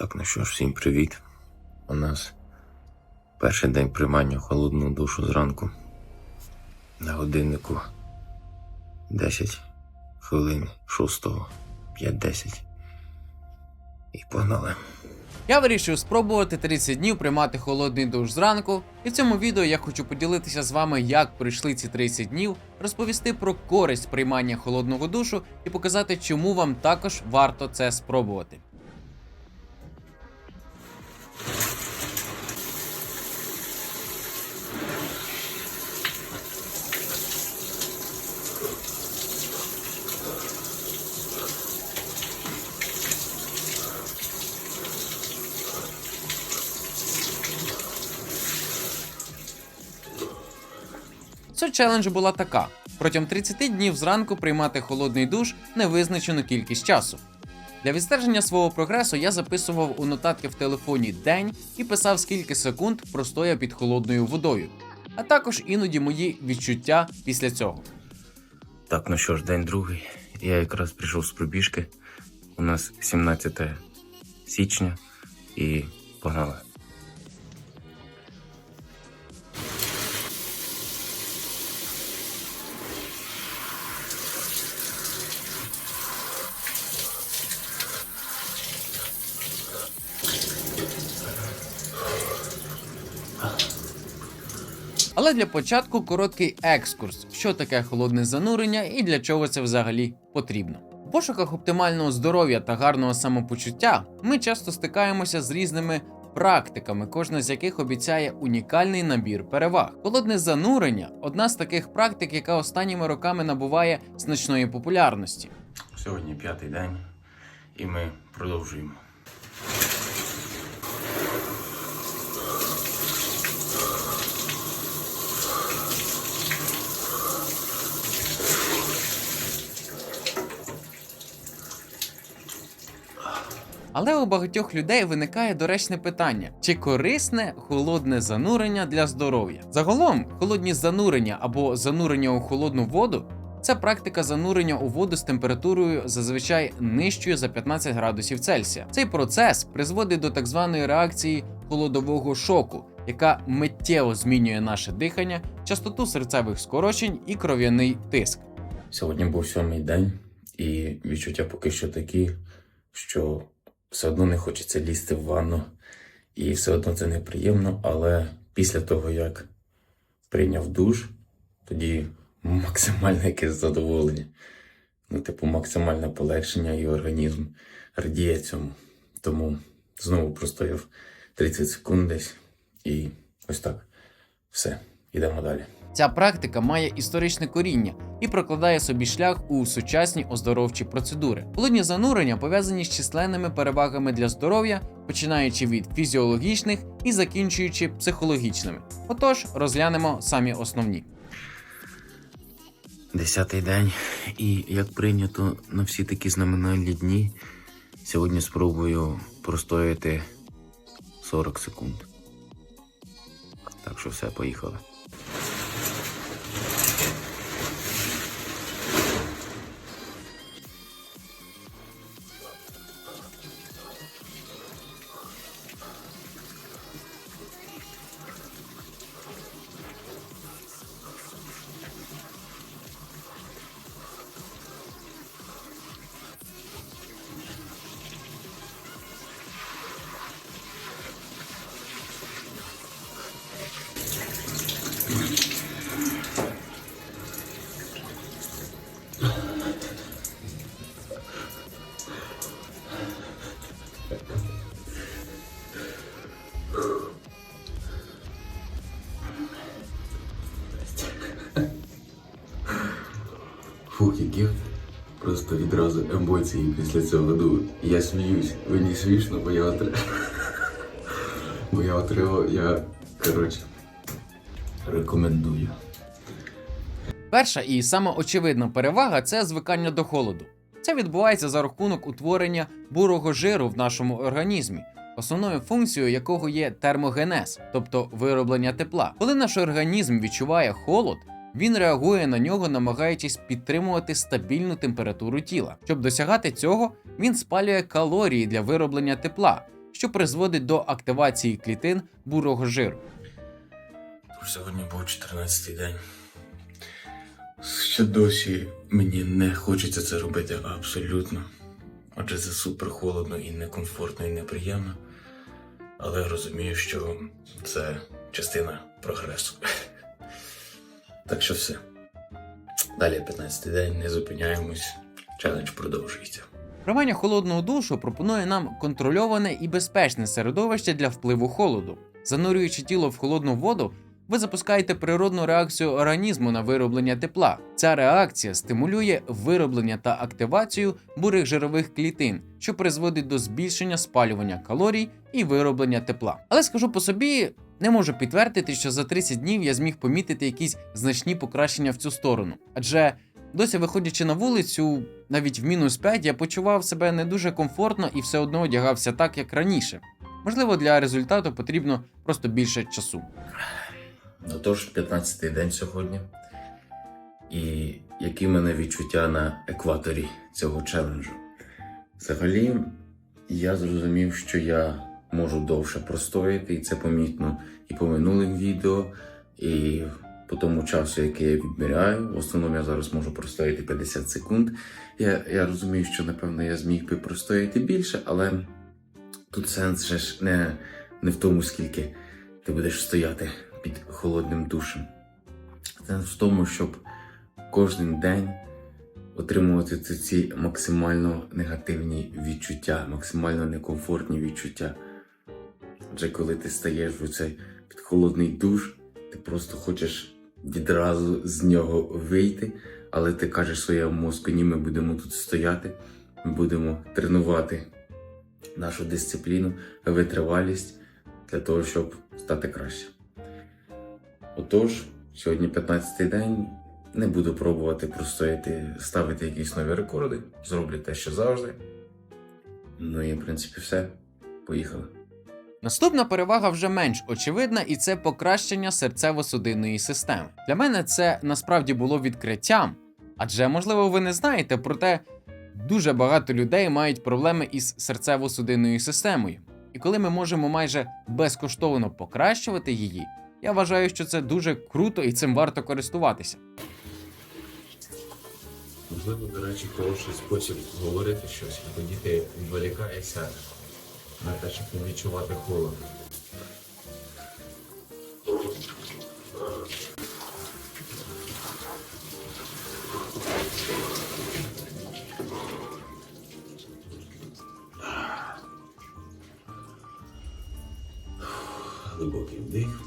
Так, ну що ж, всім привіт. У нас перший день приймання холодну душу зранку. На годиннику 10 хвилин 6, 5-10. І погнали. Я вирішив спробувати 30 днів приймати холодний душ зранку, і в цьому відео я хочу поділитися з вами, як пройшли ці 30 днів, розповісти про користь приймання холодного душу і показати, чому вам також варто це спробувати. Суть челенджу була така: протягом 30 днів зранку приймати холодний душ невизначену кількість часу. Для відстеження свого прогресу я записував у нотатки в телефоні день і писав, скільки секунд простояв під холодною водою, а також іноді мої відчуття після цього. Так, ну що ж, день другий. Я якраз прийшов з пробіжки. У нас 17 січня і погнали. Але для початку короткий екскурс, що таке холодне занурення і для чого це взагалі потрібно. У пошуках оптимального здоров'я та гарного самопочуття ми часто стикаємося з різними практиками, кожна з яких обіцяє унікальний набір переваг. Холодне занурення одна з таких практик, яка останніми роками набуває значної популярності. Сьогодні п'ятий день, і ми продовжуємо. Але у багатьох людей виникає доречне питання: чи корисне холодне занурення для здоров'я? Загалом, холодні занурення або занурення у холодну воду це практика занурення у воду з температурою зазвичай нижчою за 15 градусів Цельсія. Цей процес призводить до так званої реакції холодового шоку, яка миттєво змінює наше дихання, частоту серцевих скорочень і кров'яний тиск. Сьогодні був сьомий день, і відчуття поки що такі, що все одно не хочеться лізти в ванну, і все одно це неприємно, але після того, як прийняв душ, тоді максимальне якесь задоволення. Ну, типу, максимальне полегшення і організм радіє цьому. Тому знову простояв 30 секунд десь, і ось так. Все, йдемо далі. Ця практика має історичне коріння і прокладає собі шлях у сучасні оздоровчі процедури. Холодні занурення пов'язані з численними перевагами для здоров'я, починаючи від фізіологічних і закінчуючи психологічними. Отож, розглянемо самі основні. Десятий день, і як прийнято на всі такі знаменальні дні, сьогодні спробую простояти 40 секунд. Так що все, поїхали. Які просто відразу емоції після цього. Ну, я сміюсь, мені смішно, бо я отримав. Бо я отримав, я коротше рекомендую. Перша і сама очевидна перевага це звикання до холоду. Це відбувається за рахунок утворення бурого жиру в нашому організмі, основною функцією якого є термогенез, тобто вироблення тепла. Коли наш організм відчуває холод, він реагує на нього, намагаючись підтримувати стабільну температуру тіла. Щоб досягати цього, він спалює калорії для вироблення тепла, що призводить до активації клітин бурого жиру. Сьогодні був 14-й день. Ще досі мені не хочеться це робити абсолютно. Адже це супер холодно і некомфортно, і неприємно. Але розумію, що це частина прогресу. Так що все. Далі 15-й день, не зупиняємось. Челендж продовжується. Приймання холодного душу пропонує нам контрольоване і безпечне середовище для впливу холоду. Занурюючи тіло в холодну воду, ви запускаєте природну реакцію організму на вироблення тепла. Ця реакція стимулює вироблення та активацію бурих жирових клітин, що призводить до збільшення спалювання калорій і вироблення тепла. Але скажу по собі, не можу підтвердити, що за 30 днів я зміг помітити якісь значні покращення в цю сторону. Адже досі виходячи на вулицю, навіть в мінус 5 я почував себе не дуже комфортно і все одно одягався так, як раніше. Можливо, для результату потрібно просто більше часу. Отож, 15-й день сьогодні. І які в мене відчуття на екваторі цього челенджу? Взагалі, я зрозумів, що я можу довше простояти, і це помітно і по минулим відео, і по тому часу, який я відміряю. В основному я зараз можу простояти 50 секунд. Я, я розумію, що напевно я зміг би простояти більше, але тут сенс же ж не, не в тому, скільки ти будеш стояти під холодним душем. Сенс в тому, щоб кожен день отримувати ці- максимально негативні відчуття, максимально некомфортні відчуття. Адже коли ти стаєш в цей під холодний душ, ти просто хочеш відразу з нього вийти, але ти кажеш своєму мозку, ні, ми будемо тут стояти, ми будемо тренувати нашу дисципліну, витривалість для того, щоб стати краще. Отож, сьогодні 15-й день. Не буду пробувати простояти, ставити якісь нові рекорди. Зроблю те, що завжди. Ну і в принципі все. Поїхали. Наступна перевага вже менш очевидна, і це покращення серцево-судинної системи. Для мене це насправді було відкриттям, адже, можливо, ви не знаєте, проте дуже багато людей мають проблеми із серцево-судинною системою. І коли ми можемо майже безкоштовно покращувати її, я вважаю, що це дуже круто і цим варто користуватися. Можливо, до речі, хороший спосіб говорити щось, і тоді ти відволікаєшся на те, щоб не відчувати холод. Глибокий вдих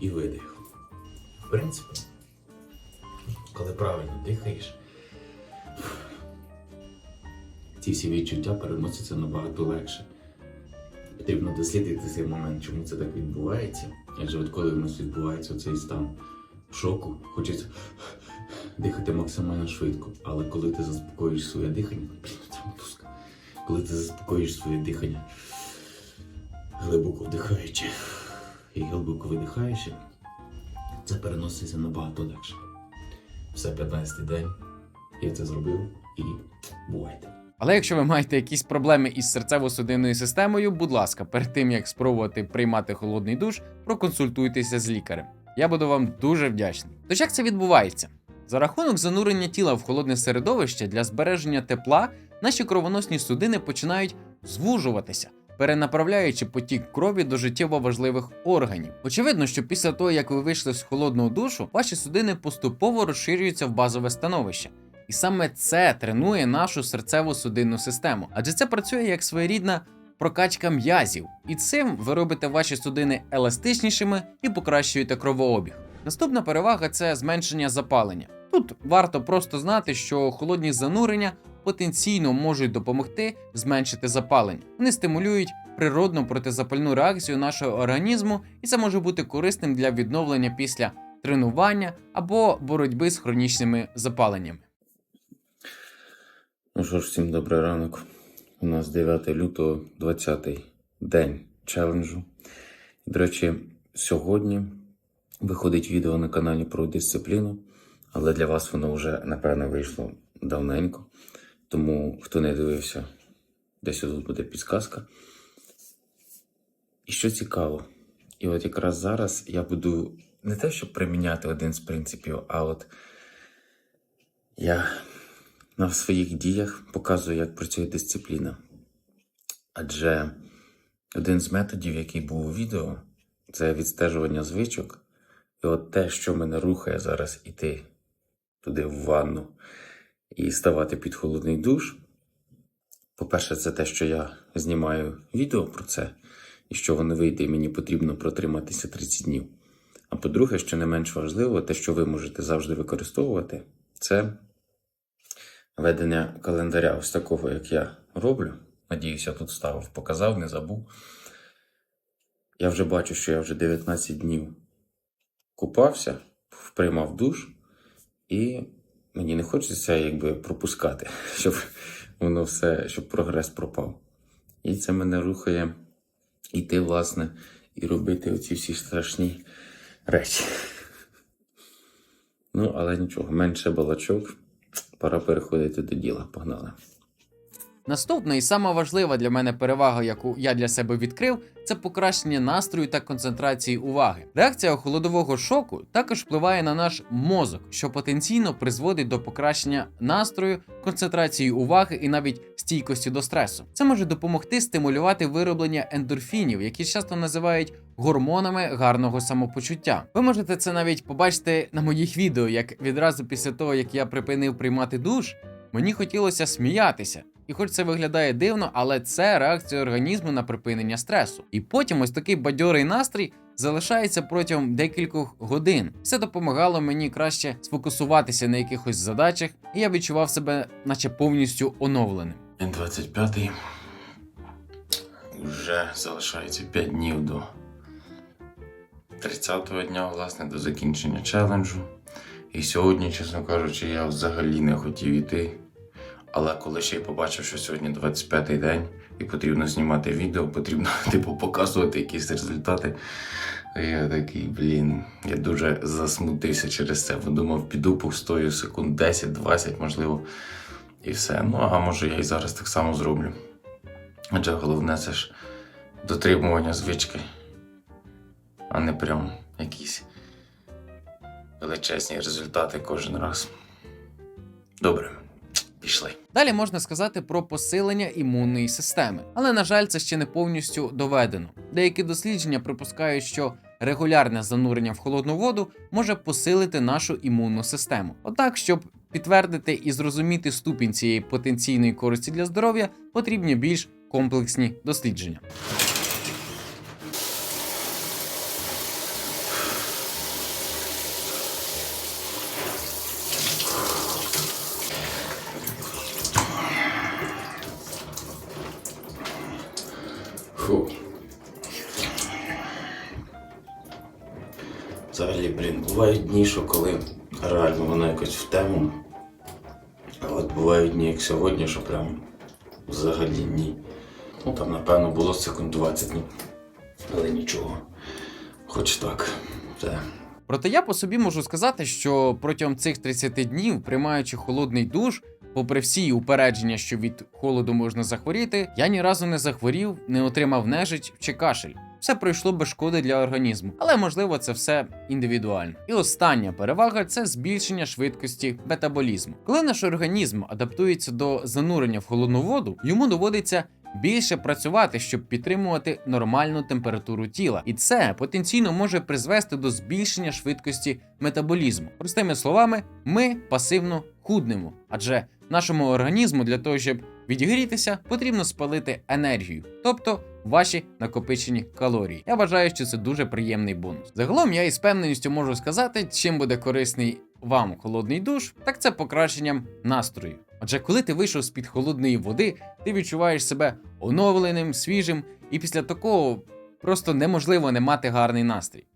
і видих. В принципі, коли правильно дихаєш, ці всі відчуття переносяться набагато легше. Потрібно дослідити цей момент, чому це так відбувається. Адже от коли в нас відбувається цей стан шоку, хочеться дихати максимально швидко. Але коли ти заспокоїш своє дихання, це мотузка. Коли ти заспокоїш своє дихання, глибоко вдихаючи і глибоко видихаючи, це переноситься набагато легше. Все 15-й день. Я це зробив і бувайте. Але якщо ви маєте якісь проблеми із серцево-судинною системою, будь ласка, перед тим як спробувати приймати холодний душ, проконсультуйтеся з лікарем. Я буду вам дуже вдячний. Тож як це відбувається? За рахунок занурення тіла в холодне середовище для збереження тепла, наші кровоносні судини починають звужуватися, перенаправляючи потік крові до життєво важливих органів. Очевидно, що після того, як ви вийшли з холодного душу, ваші судини поступово розширюються в базове становище. І саме це тренує нашу серцево-судинну систему, адже це працює як своєрідна прокачка м'язів, і цим ви робите ваші судини еластичнішими і покращуєте кровообіг. Наступна перевага це зменшення запалення. Тут варто просто знати, що холодні занурення потенційно можуть допомогти зменшити запалення. Вони стимулюють природну протизапальну реакцію нашого організму, і це може бути корисним для відновлення після тренування або боротьби з хронічними запаленнями. Ну що ж, всім добрий ранок. У нас 9 лютого, 20-й день челенджу. До речі, сьогодні виходить відео на каналі про дисципліну, але для вас воно вже, напевно, вийшло давненько. Тому, хто не дивився, Десь тут буде підсказка. І що цікаво, і от якраз зараз я буду не те, щоб приміняти один з принципів, а от я на своїх діях показую, як працює дисципліна. Адже один з методів, який був у відео, це відстежування звичок. І от те, що мене рухає зараз іти туди в ванну і ставати під холодний душ. По-перше, це те, що я знімаю відео про це, і що воно вийде, і мені потрібно протриматися 30 днів. А по-друге, що не менш важливо, те, що ви можете завжди використовувати, це ведення календаря ось такого, як я роблю. Надіюсь, я тут ставив, показав, не забув. Я вже бачу, що я вже 19 днів купався, приймав душ, і мені не хочеться якби пропускати, щоб воно все, щоб прогрес пропав. І це мене рухає йти, власне, і робити оці всі страшні речі. Ну, але нічого, менше балачок. Пора переходити до діла. Погнали. Наступна і сама важлива для мене перевага, яку я для себе відкрив, це покращення настрою та концентрації уваги. Реакція холодового шоку також впливає на наш мозок, що потенційно призводить до покращення настрою, концентрації уваги і навіть стійкості до стресу. Це може допомогти стимулювати вироблення ендорфінів, які часто називають гормонами гарного самопочуття. Ви можете це навіть побачити на моїх відео, як відразу після того, як я припинив приймати душ, мені хотілося сміятися. І хоч це виглядає дивно, але це реакція організму на припинення стресу. І потім ось такий бадьорий настрій залишається протягом декількох годин. Це допомагало мені краще сфокусуватися на якихось задачах, і я відчував себе, наче повністю оновленим. День 25 вже залишається 5 днів до 30-го дня, власне, до закінчення челенджу. І сьогодні, чесно кажучи, я взагалі не хотів іти. Але коли ще й побачив, що сьогодні 25-й день і потрібно знімати відео, потрібно типу показувати якісь результати. Я такий, блін, я дуже засмутився через це. Думав, піду повстою секунд 10-20, можливо, і все. Ну, а може я і зараз так само зроблю. Адже головне це ж дотримування звички, а не прям якісь величезні результати кожен раз. Добре, пішли. Далі можна сказати про посилення імунної системи, але на жаль, це ще не повністю доведено. Деякі дослідження припускають, що регулярне занурення в холодну воду може посилити нашу імунну систему. Однак, щоб підтвердити і зрозуміти ступінь цієї потенційної користі для здоров'я, потрібні більш комплексні дослідження. Що коли реально воно якось в тему. А от бувають дні, як сьогодні, що прям взагалі ні. Ну там, напевно, було секунд 20, ну, але нічого. Хоч так, все. Проте я по собі можу сказати, що протягом цих 30 днів, приймаючи холодний душ, попри всі упередження, що від холоду можна захворіти, я ні разу не захворів, не отримав нежить чи кашель. Все пройшло без шкоди для організму, але можливо це все індивідуально. І остання перевага це збільшення швидкості метаболізму. Коли наш організм адаптується до занурення в холодну воду, йому доводиться більше працювати, щоб підтримувати нормальну температуру тіла, і це потенційно може призвести до збільшення швидкості метаболізму. Простими словами, ми пасивно худнемо, адже нашому організму для того, щоб відігрітися, потрібно спалити енергію, тобто ваші накопичені калорії. Я вважаю, що це дуже приємний бонус. Загалом я із певненістю можу сказати, чим буде корисний вам холодний душ, так це покращенням настрою. Адже коли ти вийшов з під холодної води, ти відчуваєш себе оновленим, свіжим, і після такого просто неможливо не мати гарний настрій.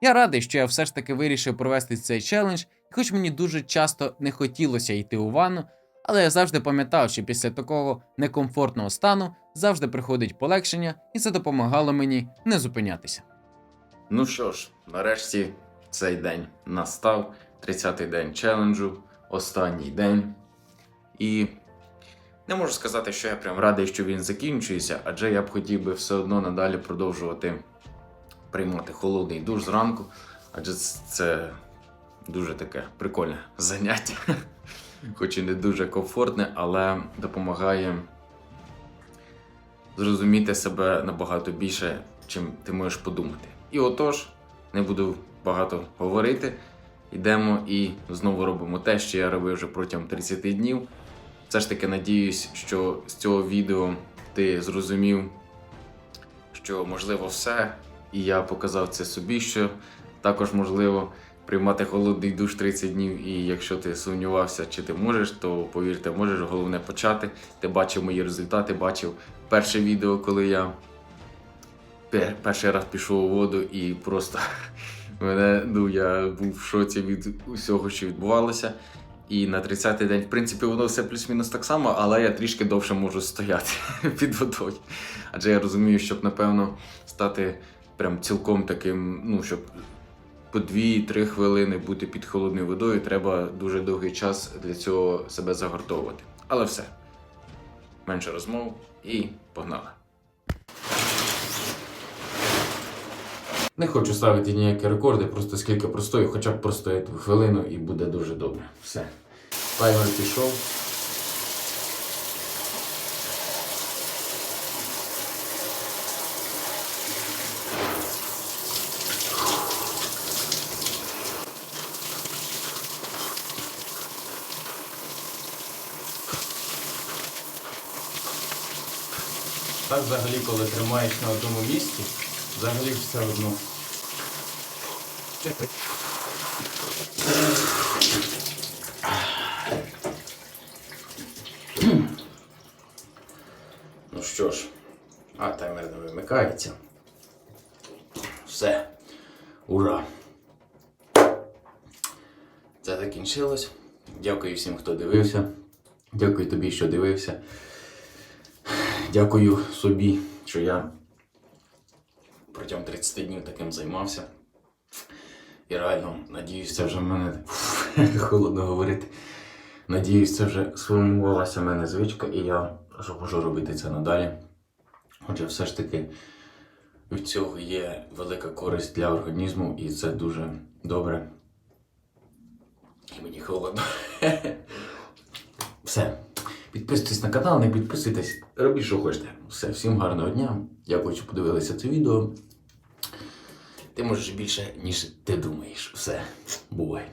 Я радий, що я все ж таки вирішив провести цей челендж, і хоч мені дуже часто не хотілося йти у ванну, але я завжди пам'ятав, що після такого некомфортного стану завжди приходить полегшення, і це допомагало мені не зупинятися. Ну що ж, нарешті цей день настав. 30-й день челенджу, останній день. І Не можу сказати, що я прям радий, що він закінчується, адже я б хотів би все одно надалі продовжувати приймати холодний душ зранку, адже це дуже таке прикольне заняття. Хоч і не дуже комфортне, але допомагає зрозуміти себе набагато більше, чим ти можеш подумати. І отож, не буду багато говорити. Йдемо і знову робимо те, що я робив вже протягом 30 днів. Все ж таки надіюсь, що з цього відео ти зрозумів, що можливо все, і я показав це собі, що також можливо приймати холодний душ 30 днів. І якщо ти сумнівався, чи ти можеш, то повірте, можеш. Головне почати. Ти бачив мої результати, бачив перше відео, коли я перший раз пішов у воду і просто мене, ну, я був в шоці від усього, що відбувалося. І на 30-й день, в принципі, воно все плюс-мінус так само, але я трішки довше можу стояти під водою. Адже я розумію, щоб, напевно, стати прям цілком таким, ну, щоб по 2-3 хвилини бути під холодною водою, треба дуже довгий час для цього себе загортовувати. Але все. Менше розмов і погнали. Не хочу ставити ніякі рекорди, просто скільки простою, хоча б простояти хвилину і буде дуже добре. Все. Таймер пішов. Так взагалі, коли тримаєш на одному місці, взагалі все одно. Ну що ж, а таймер не вимикається. Все. Ура! Це закінчилось. Дякую всім, хто дивився. Дякую тобі, що дивився. Дякую собі, що я протягом 30 днів таким займався. І реально, надіюсь, це вже в мене холодно говорити. Надіюсь, це вже сформувалася в мене звичка, і я зможу робити це надалі. Отже, все ж таки від цього є велика користь для організму, і це дуже добре. І мені холодно. Все. Підписуйтесь на канал, не підписуйтесь, робіть, що хочете. Все, всім гарного дня. Дякую, що подивилися це відео. Ти можеш більше, ніж ти думаєш. Все, бувай.